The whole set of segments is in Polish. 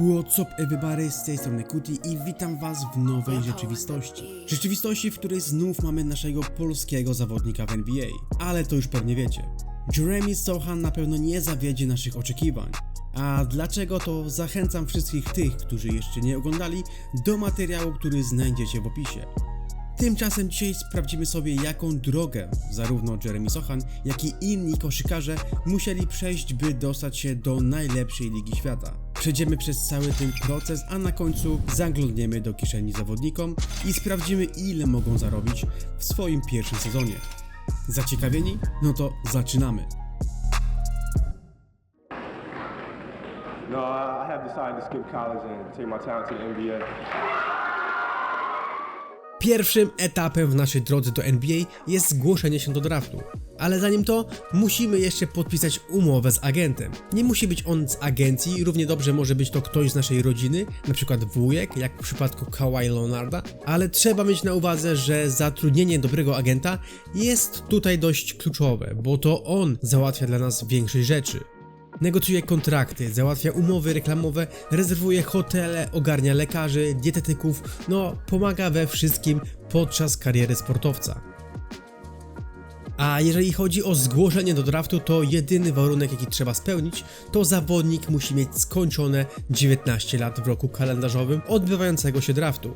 What's up everybody, z tej strony Kuti i witam was w nowej rzeczywistości. Rzeczywistości, w której znów mamy naszego polskiego zawodnika w NBA. Ale to już pewnie wiecie. Jeremy Sohan na pewno nie zawiedzie naszych oczekiwań. A dlaczego to zachęcam wszystkich tych, którzy jeszcze nie oglądali, do materiału, który znajdziecie w opisie. Tymczasem dzisiaj sprawdzimy sobie, jaką drogę zarówno Jeremy Sohan, jak i inni koszykarze musieli przejść, by dostać się do najlepszej ligi świata. Przejdziemy przez cały ten proces, a na końcu zaglądniemy do kieszeni zawodnikom i sprawdzimy, ile mogą zarobić w swoim pierwszym sezonie. Zaciekawieni? No to zaczynamy. No, I have decided to skip college and take my talent to the NBA. Pierwszym etapem w naszej drodze do NBA jest zgłoszenie się do draftu. Ale zanim to, musimy jeszcze podpisać umowę z agentem. Nie musi być on z agencji, równie dobrze może być to ktoś z naszej rodziny, przykład wujek, jak w przypadku Kawhi Leonarda, ale trzeba mieć na uwadze, że zatrudnienie dobrego agenta jest tutaj dość kluczowe, bo to on załatwia dla nas większość rzeczy. Negocjuje kontrakty, załatwia umowy reklamowe, rezerwuje hotele, ogarnia lekarzy, dietetyków, no pomaga we wszystkim podczas kariery sportowca. A jeżeli chodzi o zgłoszenie do draftu, to jedyny warunek, jaki trzeba spełnić, to zawodnik musi mieć skończone 19 lat w roku kalendarzowym odbywającego się draftu.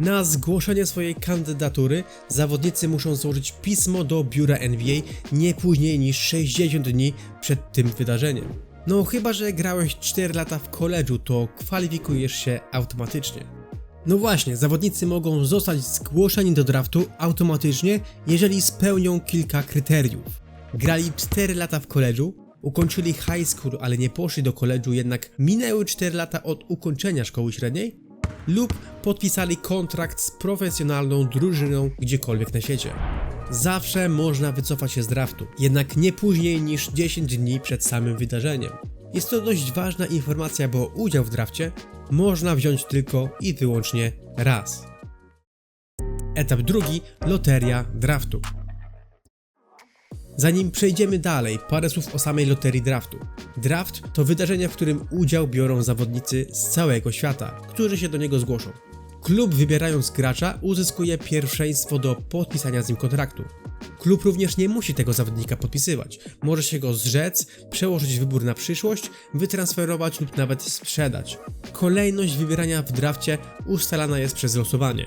Na zgłoszenie swojej kandydatury zawodnicy muszą złożyć pismo do biura NBA nie później niż 60 dni przed tym wydarzeniem. No chyba, że grałeś 4 lata w koledżu, to kwalifikujesz się automatycznie. No właśnie, zawodnicy mogą zostać zgłoszeni do draftu automatycznie, jeżeli spełnią kilka kryteriów. Grali 4 lata w koledżu, ukończyli high school, ale nie poszli do koledżu, jednak minęły 4 lata od ukończenia szkoły średniej, lub podpisali kontrakt z profesjonalną drużyną gdziekolwiek na świecie. Zawsze można wycofać się z draftu, jednak nie później niż 10 dni przed samym wydarzeniem. Jest to dość ważna informacja, bo udział w drafcie można wziąć tylko i wyłącznie raz. Etap drugi loteria draftu. Zanim przejdziemy dalej, parę słów o samej loterii draftu. Draft to wydarzenie, w którym udział biorą zawodnicy z całego świata, którzy się do niego zgłoszą. Klub wybierając gracza uzyskuje pierwszeństwo do podpisania z nim kontraktu. Klub również nie musi tego zawodnika podpisywać. Może się go zrzec, przełożyć wybór na przyszłość, wytransferować lub nawet sprzedać. Kolejność wybierania w drafcie ustalana jest przez losowanie.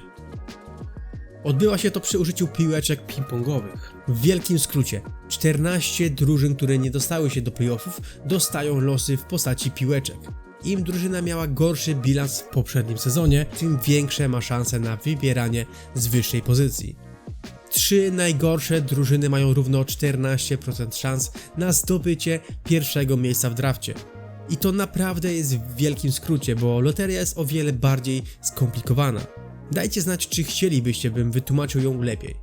Odbyła się to przy użyciu piłeczek ping-pongowych. W wielkim skrócie, 14 drużyn, które nie dostały się do playoffów, dostają losy w postaci piłeczek. Im drużyna miała gorszy bilans w poprzednim sezonie, tym większe ma szanse na wybieranie z wyższej pozycji. Trzy najgorsze drużyny mają równo 14% szans na zdobycie pierwszego miejsca w drafcie. I to naprawdę jest w wielkim skrócie, bo loteria jest o wiele bardziej skomplikowana. Dajcie znać, czy chcielibyście, bym wytłumaczył ją lepiej.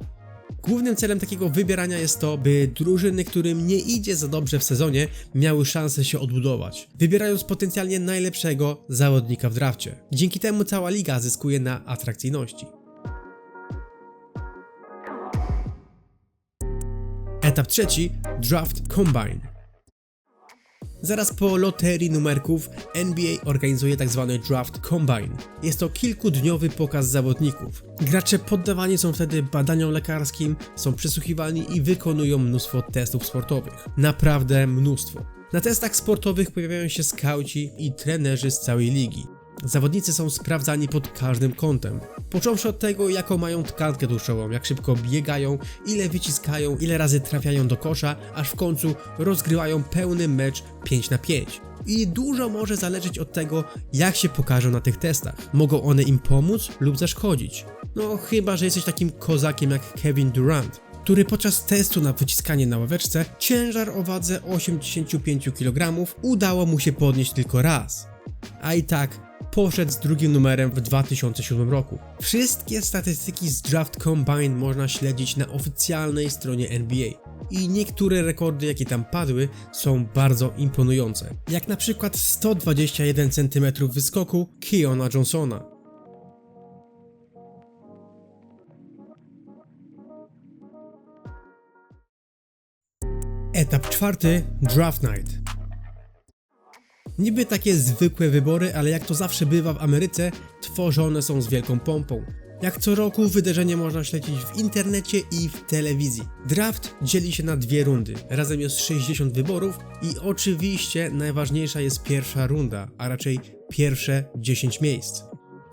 Głównym celem takiego wybierania jest to, by drużyny, którym nie idzie za dobrze w sezonie, miały szansę się odbudować, wybierając potencjalnie najlepszego zawodnika w drafcie. Dzięki temu cała liga zyskuje na atrakcyjności. Etap trzeci Draft Combine. Zaraz po loterii numerków NBA organizuje tzw. Draft Combine. Jest to kilkudniowy pokaz zawodników. Gracze poddawani są wtedy badaniom lekarskim, są przesłuchiwani i wykonują mnóstwo testów sportowych. Naprawdę mnóstwo. Na testach sportowych pojawiają się skauci i trenerzy z całej ligi. Zawodnicy są sprawdzani pod każdym kątem. Począwszy od tego, jaką mają tkankę tłuszczową, jak szybko biegają, ile wyciskają, ile razy trafiają do kosza, aż w końcu rozgrywają pełny mecz 5 na 5. I dużo może zależeć od tego, jak się pokażą na tych testach. Mogą one im pomóc lub zaszkodzić. No chyba, że jesteś takim kozakiem jak Kevin Durant, który podczas testu na wyciskanie na ławeczce ciężar o wadze 85 kg udało mu się podnieść tylko raz. A i tak poszedł z drugim numerem w 2007 roku. Wszystkie statystyki z Draft Combine można śledzić na oficjalnej stronie NBA. I niektóre rekordy, jakie tam padły, są bardzo imponujące. Jak na przykład 121 cm wyskoku Keona Johnsona. Etap czwarty Draft Night. Niby takie zwykłe wybory, ale jak to zawsze bywa w Ameryce, tworzone są z wielką pompą. Jak co roku wydarzenie można śledzić w internecie i w telewizji. Draft dzieli się na dwie rundy. Razem jest 60 wyborów i oczywiście najważniejsza jest pierwsza runda, a raczej pierwsze 10 miejsc.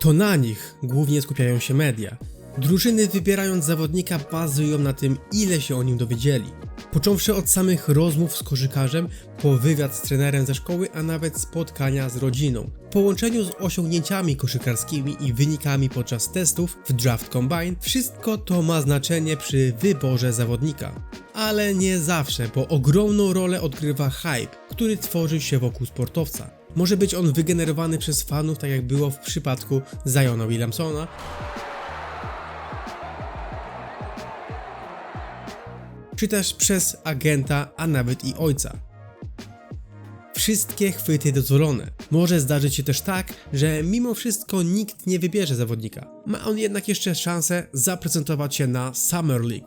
To na nich głównie skupiają się media. Drużyny wybierając zawodnika bazują na tym, ile się o nim dowiedzieli. Począwszy od samych rozmów z koszykarzem, po wywiad z trenerem ze szkoły, a nawet spotkania z rodziną. W połączeniu z osiągnięciami koszykarskimi i wynikami podczas testów w Draft Combine, wszystko to ma znaczenie przy wyborze zawodnika. Ale nie zawsze, bo ogromną rolę odgrywa hype, który tworzy się wokół sportowca. Może być on wygenerowany przez fanów, tak jak było w przypadku Ziona Williamsona, czy też przez agenta, a nawet i ojca. Wszystkie chwyty dozwolone. Może zdarzyć się też tak, że mimo wszystko nikt nie wybierze zawodnika. Ma on jednak jeszcze szansę zaprezentować się na Summer League.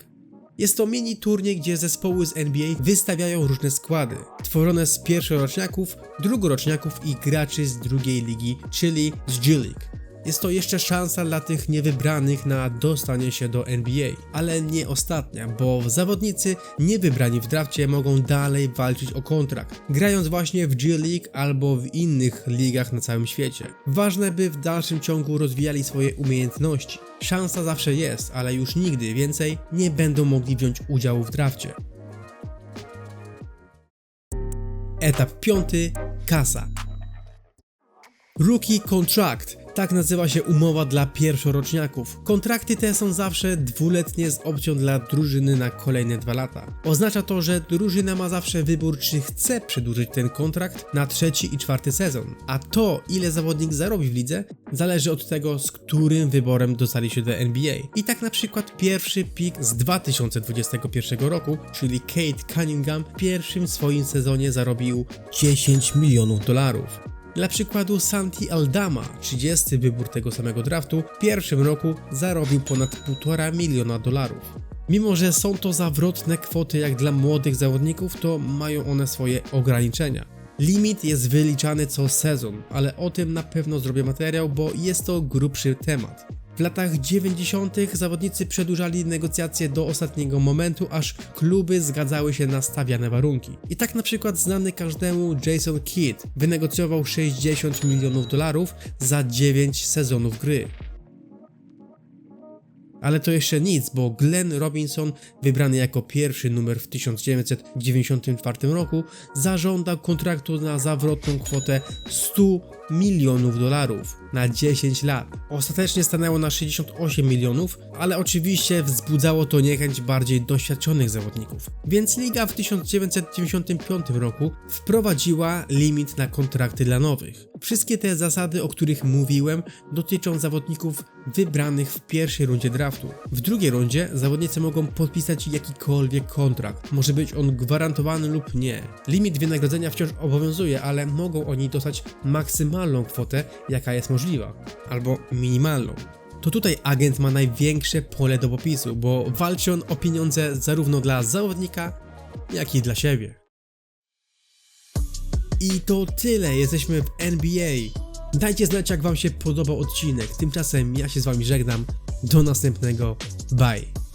Jest to mini turniej, gdzie zespoły z NBA wystawiają różne składy, tworzone z pierwszoroczniaków, drugoroczniaków i graczy z drugiej ligi, czyli z G League. Jest to jeszcze szansa dla tych niewybranych na dostanie się do NBA, ale nie ostatnia, bo zawodnicy niewybrani w drafcie mogą dalej walczyć o kontrakt, grając właśnie w G League albo w innych ligach na całym świecie. Ważne, by w dalszym ciągu rozwijali swoje umiejętności. Szansa zawsze jest, ale już nigdy więcej nie będą mogli wziąć udziału w drafcie. Etap piąty. Kasa. Rookie Contract. Tak nazywa się umowa dla pierwszoroczniaków. Kontrakty te są zawsze dwuletnie z opcją dla drużyny na kolejne dwa lata. Oznacza to, że drużyna ma zawsze wybór, czy chce przedłużyć ten kontrakt na trzeci i czwarty sezon. A to, ile zawodnik zarobi w lidze, zależy od tego, z którym wyborem dostali się do NBA. I tak na przykład pierwszy pick z 2021 roku, czyli Kate Cunningham, w pierwszym swoim sezonie zarobił 10 milionów dolarów. Dla przykładu Santi Aldama, 30 wybór tego samego draftu, w pierwszym roku zarobił ponad 1,5 miliona dolarów. Mimo, że są to zawrotne kwoty jak dla młodych zawodników, to mają one swoje ograniczenia. Limit jest wyliczany co sezon, ale o tym na pewno zrobię materiał, bo jest to grubszy temat. W latach 90. zawodnicy przedłużali negocjacje do ostatniego momentu, aż kluby zgadzały się na stawiane warunki. I tak na przykład znany każdemu Jason Kidd wynegocjował 60 milionów dolarów za 9 sezonów gry. Ale to jeszcze nic, bo Glenn Robinson, wybrany jako pierwszy numer w 1994 roku, zażądał kontraktu na zawrotną kwotę 100 milionów dolarów na 10 lat. Ostatecznie stanęło na 68 milionów, ale oczywiście wzbudzało to niechęć bardziej doświadczonych zawodników. Więc liga w 1995 roku wprowadziła limit na kontrakty dla nowych. Wszystkie te zasady, o których mówiłem, dotyczą zawodników wybranych w pierwszej rundzie draftu. W drugiej rundzie zawodnicy mogą podpisać jakikolwiek kontrakt. Może być on gwarantowany lub nie. Limit wynagrodzenia wciąż obowiązuje, ale mogą oni dostać maksymalną kwotę, jaka jest możliwa, albo minimalną. To tutaj agent ma największe pole do popisu, bo walczy on o pieniądze zarówno dla zawodnika, jak i dla siebie. I to tyle, jesteśmy w NBA. Dajcie znać, jak Wam się podobał odcinek. Tymczasem ja się z Wami żegnam. Do następnego. Bye.